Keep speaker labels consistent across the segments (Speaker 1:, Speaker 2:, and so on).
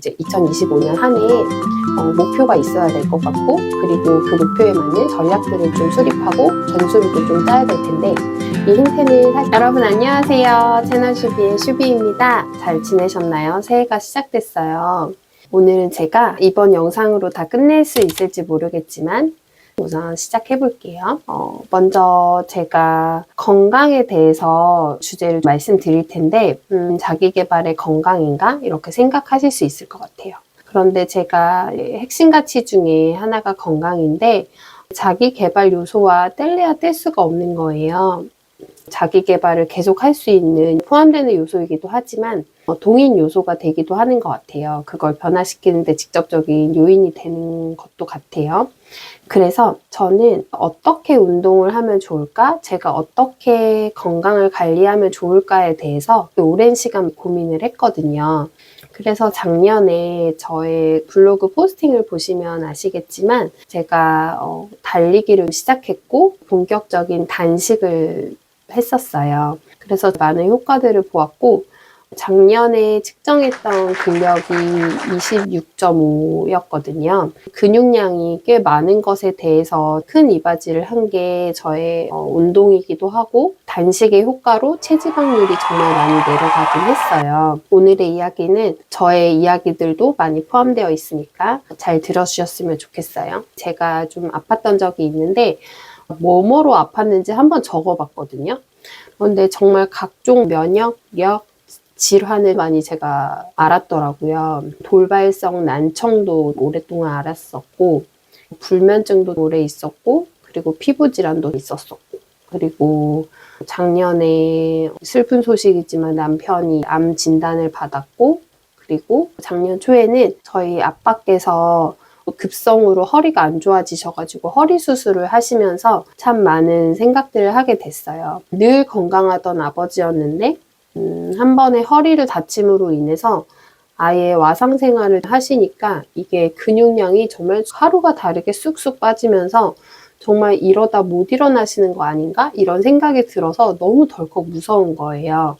Speaker 1: 이제 2025년 한해 어, 목표가 있어야 될 것 같고 그리고 그 목표에 맞는 전략들을 좀 수립하고 전술도 좀 짜야 될 텐데 이 행태는 사실 여러분 안녕하세요. 채널 슈비의 슈비입니다. 잘 지내셨나요? 새해가 시작됐어요. 오늘은 제가 이번 영상으로 다 끝낼 수 있을지 모르겠지만 우선 시작해 볼게요. 어, 먼저 제가 건강에 대해서 주제를 말씀드릴 텐데, 음, 자기 개발의 건강인가? 이렇게 생각하실 수 있을 것 같아요. 그런데 제가 핵심 가치 중에 하나가 건강인데, 자기 개발 요소와 뗄래야 뗄 수가 없는 거예요. 자기 개발을 계속 할 수 있는 포함되는 요소이기도 하지만 어, 동인 요소가 되기도 하는 것 같아요. 그걸 변화시키는데 직접적인 요인이 되는 것도 같아요. 그래서 저는 어떻게 운동을 하면 좋을까? 제가 어떻게 건강을 관리하면 좋을까에 대해서 오랜 시간 고민을 했거든요. 그래서 작년에 저의 블로그 포스팅을 보시면 아시겠지만 제가 어, 달리기를 시작했고 본격적인 단식을 했었어요. 그래서 많은 효과들을 보았고 작년에 측정했던 근력이 26.5였거든요. 근육량이 꽤 많은 것에 대해서 큰 이바지를 한 게 저의 어, 운동이기도 하고 단식의 효과로 체지방률이 정말 많이 내려가긴 했어요. 오늘의 이야기는 저의 이야기들도 많이 포함되어 있으니까 잘 들어주셨으면 좋겠어요. 제가 좀 아팠던 적이 있는데 뭐뭐로 아팠는지 한번 적어봤거든요. 그런데 정말 각종 면역력, 질환을 많이 제가 알았더라고요. 돌발성 난청도 오랫동안 알았었고, 불면증도 오래 있었고, 그리고 피부 질환도 있었었고, 그리고 작년에 슬픈 소식이지만 남편이 암 진단을 받았고, 그리고 작년 초에는 저희 아빠께서 급성으로 허리가 안 좋아지셔가지고 허리 수술을 하시면서 참 많은 생각들을 하게 됐어요. 늘 건강하던 아버지였는데 음, 한 번에 허리를 다침으로 인해서 아예 와상 생활을 하시니까 이게 근육량이 정말 하루가 다르게 쑥쑥 빠지면서 정말 이러다 못 일어나시는 거 아닌가? 이런 생각이 들어서 너무 덜컥 무서운 거예요.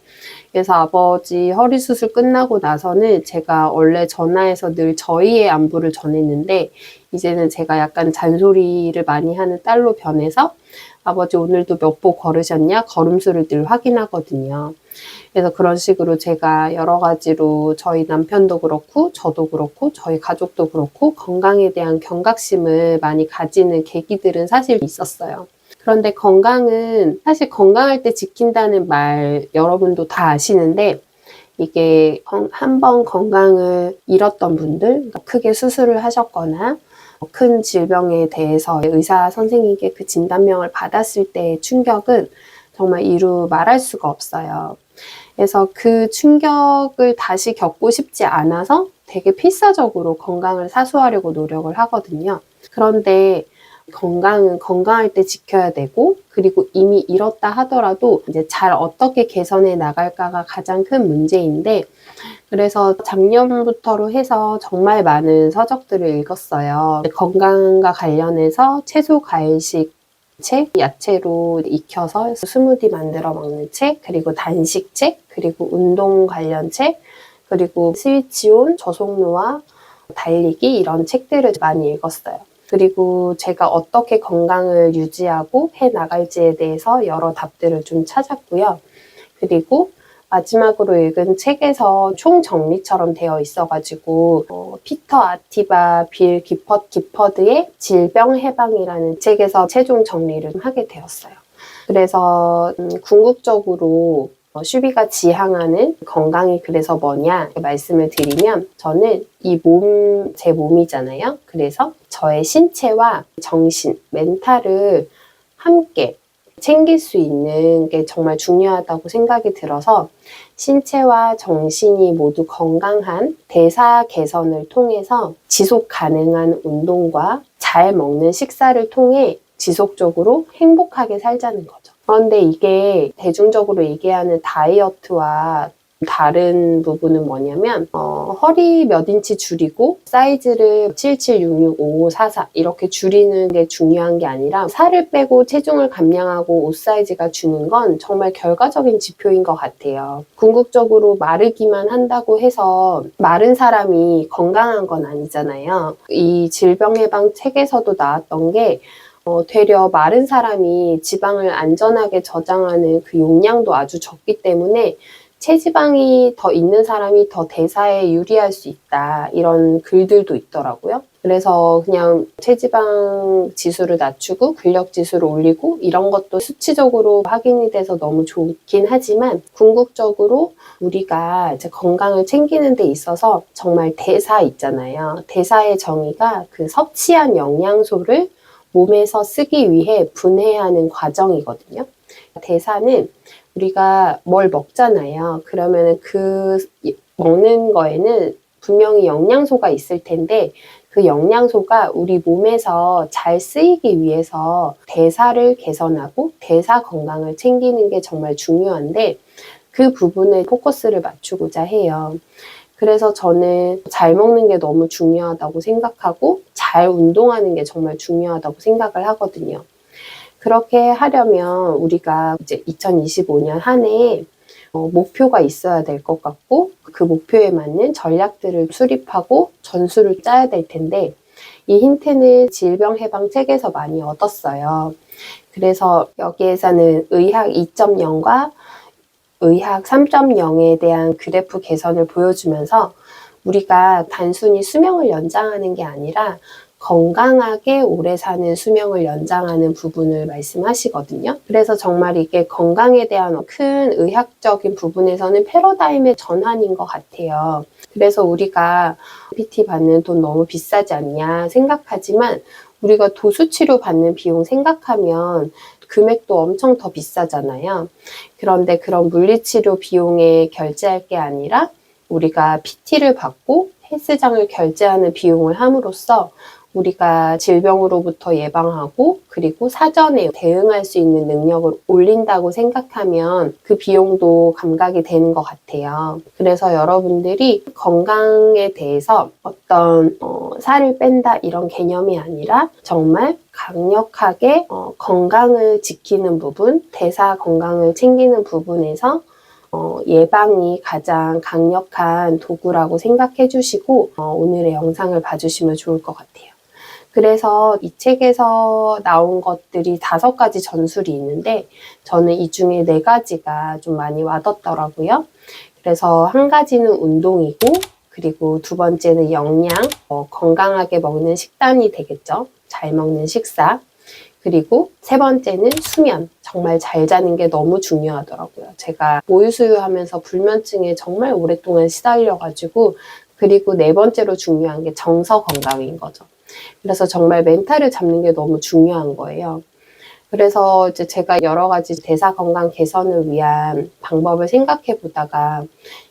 Speaker 1: 그래서 아버지 허리 수술 끝나고 나서는 제가 원래 전화해서 늘 저희의 안부를 전했는데 이제는 제가 약간 잔소리를 많이 하는 딸로 변해서 아버지 오늘도 몇 보 걸으셨냐? 걸음수를 늘 확인하거든요. 그래서 그런 식으로 제가 여러 가지로 저희 남편도 그렇고 저도 그렇고 저희 가족도 그렇고 건강에 대한 경각심을 많이 가지는 계기들은 사실 있었어요. 그런데 건강은 사실 건강할 때 지킨다는 말 여러분도 다 아시는데 이게 한 번 건강을 잃었던 분들, 그러니까 크게 수술을 하셨거나 큰 질병에 대해서 의사 선생님께 그 진단명을 받았을 때의 충격은 정말 이루 말할 수가 없어요. 그래서 그 충격을 다시 겪고 싶지 않아서 되게 필사적으로 건강을 사수하려고 노력을 하거든요. 그런데 건강은 건강할 때 지켜야 되고, 그리고 이미 잃었다 하더라도 이제 잘 어떻게 개선해 나갈까가 가장 큰 문제인데, 그래서 작년부터로 해서 정말 많은 서적들을 읽었어요. 건강과 관련해서 채소 과일식 책, 야채로 익혀서 스무디 만들어 먹는 책, 그리고 단식 책, 그리고 운동 관련 책, 그리고 스위치온, 저속노화, 달리기 이런 책들을 많이 읽었어요. 그리고 제가 어떻게 건강을 유지하고 해 나갈지에 대해서 여러 답들을 좀 찾았고요. 그리고 마지막으로 읽은 책에서 총정리처럼 되어 있어가지고 어, 피터 아티바 빌 기퍼 기퍼드의 질병 해방이라는 책에서 최종 정리를 하게 되었어요. 그래서 음, 궁극적으로 어, 슈비가 지향하는 건강이 그래서 뭐냐 말씀을 드리면 저는 이 몸, 제 몸이잖아요. 그래서 저의 신체와 정신, 멘탈을 함께 챙길 수 있는 게 정말 중요하다고 생각이 들어서 신체와 정신이 모두 건강한 대사 개선을 통해서 지속 가능한 운동과 잘 먹는 식사를 통해 지속적으로 행복하게 살자는 거죠. 그런데 이게 대중적으로 얘기하는 다이어트와 다른 부분은 뭐냐면 어, 허리 몇 인치 줄이고 사이즈를 77, 66, 55, 44 이렇게 줄이는 게 중요한 게 아니라 살을 빼고 체중을 감량하고 옷 사이즈가 주는 건 정말 결과적인 지표인 것 같아요. 궁극적으로 마르기만 한다고 해서 마른 사람이 건강한 건 아니잖아요. 이 질병 예방 책에서도 나왔던 게 어, 되려 마른 사람이 지방을 안전하게 저장하는 그 용량도 아주 적기 때문에 체지방이 더 있는 사람이 더 대사에 유리할 수 있다. 이런 글들도 있더라고요. 그래서 그냥 체지방 지수를 낮추고 근력 지수를 올리고 이런 것도 수치적으로 확인이 돼서 너무 좋긴 하지만 궁극적으로 우리가 이제 건강을 챙기는 데 있어서 정말 대사 있잖아요. 대사의 정의가 그 섭취한 영양소를 몸에서 쓰기 위해 분해하는 과정이거든요. 대사는 우리가 뭘 먹잖아요. 그러면 그 먹는 거에는 분명히 영양소가 있을 텐데 그 영양소가 우리 몸에서 잘 쓰이기 위해서 대사를 개선하고 대사 건강을 챙기는 게 정말 중요한데 그 부분에 포커스를 맞추고자 해요. 그래서 저는 잘 먹는 게 너무 중요하다고 생각하고 잘 운동하는 게 정말 중요하다고 생각을 하거든요. 그렇게 하려면 우리가 이제 2025년 한 해에 어, 목표가 있어야 될 것 같고 그 목표에 맞는 전략들을 수립하고 전술을 짜야 될 텐데 이 힌트는 질병 해방 책에서 많이 얻었어요. 그래서 여기에서는 의학 2.0과 의학 3.0에 대한 그래프 개선을 보여주면서 우리가 단순히 수명을 연장하는 게 아니라 건강하게 오래 사는 수명을 연장하는 부분을 말씀하시거든요. 그래서 정말 이게 건강에 대한 큰 의학적인 부분에서는 패러다임의 전환인 것 같아요. 그래서 우리가 PT 받는 돈 너무 비싸지 않냐 생각하지만 우리가 도수 치료 받는 비용 생각하면 금액도 엄청 더 비싸잖아요. 그런데 그런 물리치료 비용에 결제할 게 아니라 우리가 PT를 받고 헬스장을 결제하는 비용을 함으로써 우리가 질병으로부터 예방하고 그리고 사전에 대응할 수 있는 능력을 올린다고 생각하면 그 비용도 감각이 되는 것 같아요. 그래서 여러분들이 건강에 대해서 어떤 어, 살을 뺀다 이런 개념이 아니라 정말 강력하게 어, 건강을 지키는 부분, 대사 건강을 챙기는 부분에서 어, 예방이 가장 강력한 도구라고 생각해 주시고 어, 오늘의 영상을 봐주시면 좋을 것 같아요. 그래서 이 책에서 나온 것들이 다섯 가지 전술이 있는데 저는 이 중에 네 가지가 좀 많이 와닿더라고요. 그래서 한 가지는 운동이고 그리고 두 번째는 영양, 어, 건강하게 먹는 식단이 되겠죠. 잘 먹는 식사. 그리고 세 번째는 수면. 정말 잘 자는 게 너무 중요하더라고요. 제가 모유수유 하면서 불면증에 정말 오랫동안 시달려가지고 그리고 네 번째로 중요한 게 정서 건강인 거죠. 그래서 정말 멘탈을 잡는 게 너무 중요한 거예요. 그래서 이제 제가 여러 가지 대사 건강 개선을 위한 방법을 생각해 보다가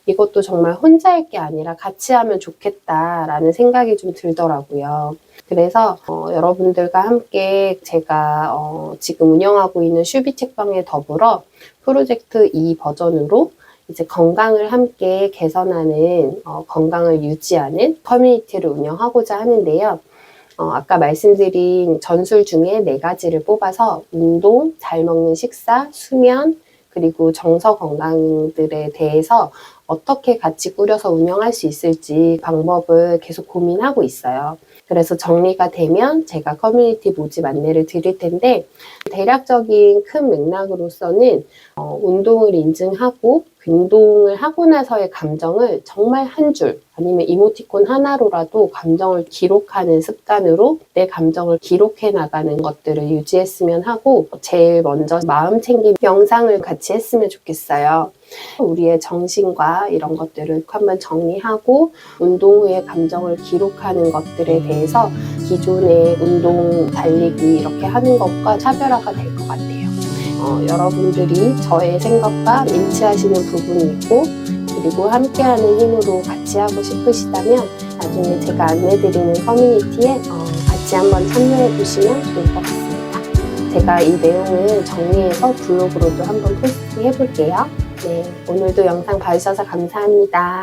Speaker 1: 이것도 정말 혼자 할 게 아니라 같이 하면 좋겠다라는 생각이 좀 들더라고요. 그래서 어, 여러분들과 함께 제가 어, 지금 운영하고 있는 슈비 책방에 더불어 프로젝트 2 버전으로 이제 건강을 함께 개선하는 어, 건강을 유지하는 커뮤니티를 운영하고자 하는데요. 어, 아까 말씀드린 전술 중에 네 가지를 뽑아서 운동, 잘 먹는 식사, 수면, 그리고 정서 건강들에 대해서 어떻게 같이 꾸려서 운영할 수 있을지 방법을 계속 고민하고 있어요. 그래서 정리가 되면 제가 커뮤니티 모집 안내를 드릴 텐데 대략적인 큰 맥락으로서는 어, 운동을 인증하고 운동을 하고 나서의 감정을 정말 한 줄 아니면 이모티콘 하나로라도 감정을 기록하는 습관으로 내 감정을 기록해 나가는 것들을 유지했으면 하고 제일 먼저 마음 챙김 영상을 같이 했으면 좋겠어요. 우리의 정신과 이런 것들을 한번 정리하고 운동 후의 감정을 기록하는 것들에 대해서 기존의 운동 달리기 이렇게 하는 것과 차별화가 될 것 같아요. 어, 여러분들이 저의 생각과 일치하시는 부분이 있고 그리고 함께하는 힘으로 같이 하고 싶으시다면 나중에 제가 안내드리는 커뮤니티에 어, 같이 한번 참여해 보시면 좋을 것 같습니다. 제가 이 내용을 정리해서 블로그로도 한번 포스트 해볼게요. 네, 오늘도 영상 봐주셔서 감사합니다.